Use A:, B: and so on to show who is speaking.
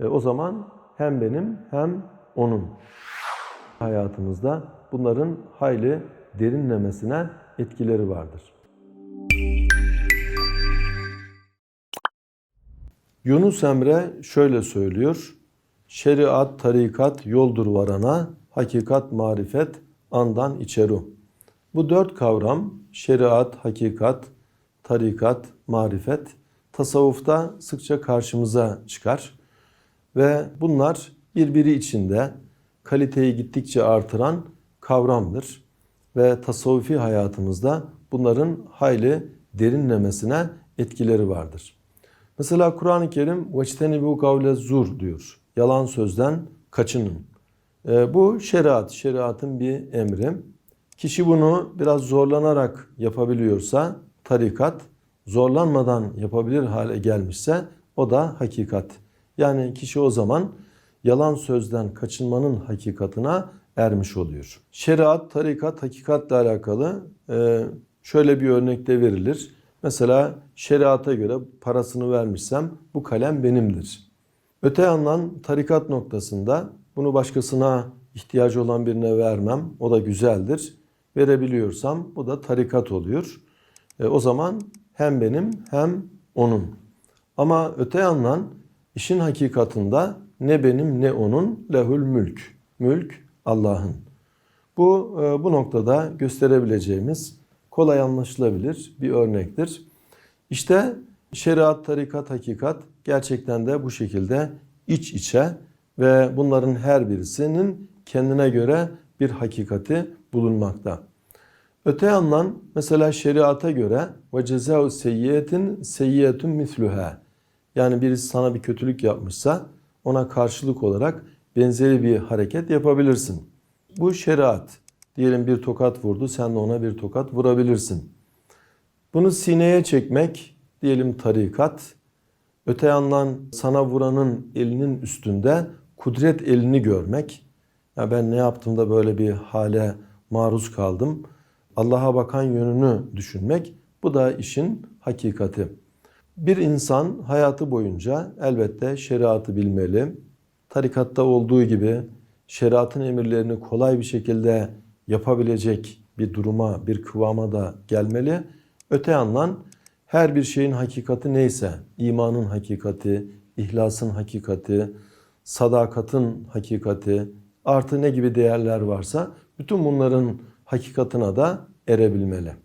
A: E, o zaman hem benim hem onun hayatımızda bunların hayli derinlemesine etkileri vardır. Yunus Emre şöyle söylüyor. Şeriat, tarikat yoldur varana, hakikat, marifet andan içeru. Bu dört kavram şeriat, hakikat, tarikat, marifet tasavvufta sıkça karşımıza çıkar. Ve bunlar birbiri içinde kaliteyi gittikçe artıran kavramdır. Ve tasavvufi hayatımızda bunların hayli derinlemesine etkileri vardır. Mesela Kur'an-ı Kerim bu kavle zur diyor. Yalan sözden kaçının. E, bu şeriat, şeriatın bir emri. Kişi bunu biraz zorlanarak yapabiliyorsa tarikat, zorlanmadan yapabilir hale gelmişse o da hakikat. Yani kişi o zaman yalan sözden kaçınmanın hakikatına ermiş oluyor. Şeriat, tarikat, hakikatle alakalı e, şöyle bir örnekte verilir. Mesela şeriata göre parasını vermişsem bu kalem benimdir. Öte yandan tarikat noktasında bunu başkasına ihtiyacı olan birine vermem. O da güzeldir. Verebiliyorsam bu da tarikat oluyor. E, o zaman hem benim hem onun. Ama öte yandan işin hakikatında ne benim ne onun lehül mülk. Mülk Allah'ın. Bu e, bu noktada gösterebileceğimiz kolay anlaşılabilir bir örnektir. İşte şeriat, tarikat, hakikat gerçekten de bu şekilde iç içe ve bunların her birisinin kendine göre bir hakikati bulunmakta. Öte yandan mesela şeriata göre ve cezau seyyiyetin seyyiyetun misluha. Yani birisi sana bir kötülük yapmışsa ona karşılık olarak benzeri bir hareket yapabilirsin. Bu şeriat. Diyelim bir tokat vurdu, sen de ona bir tokat vurabilirsin. Bunu sineye çekmek, diyelim tarikat. Öte yandan sana vuranın elinin üstünde kudret elini görmek. Ya ben ne yaptım da böyle bir hale maruz kaldım. Allah'a bakan yönünü düşünmek. Bu da işin hakikati. Bir insan hayatı boyunca elbette şeriatı bilmeli. Tarikatta olduğu gibi şeriatın emirlerini kolay bir şekilde yapabilecek bir duruma, bir kıvama da gelmeli. Öte yandan her bir şeyin hakikati neyse, imanın hakikati, ihlasın hakikati, sadakatın hakikati, artı ne gibi değerler varsa bütün bunların hakikatına da erebilmeli.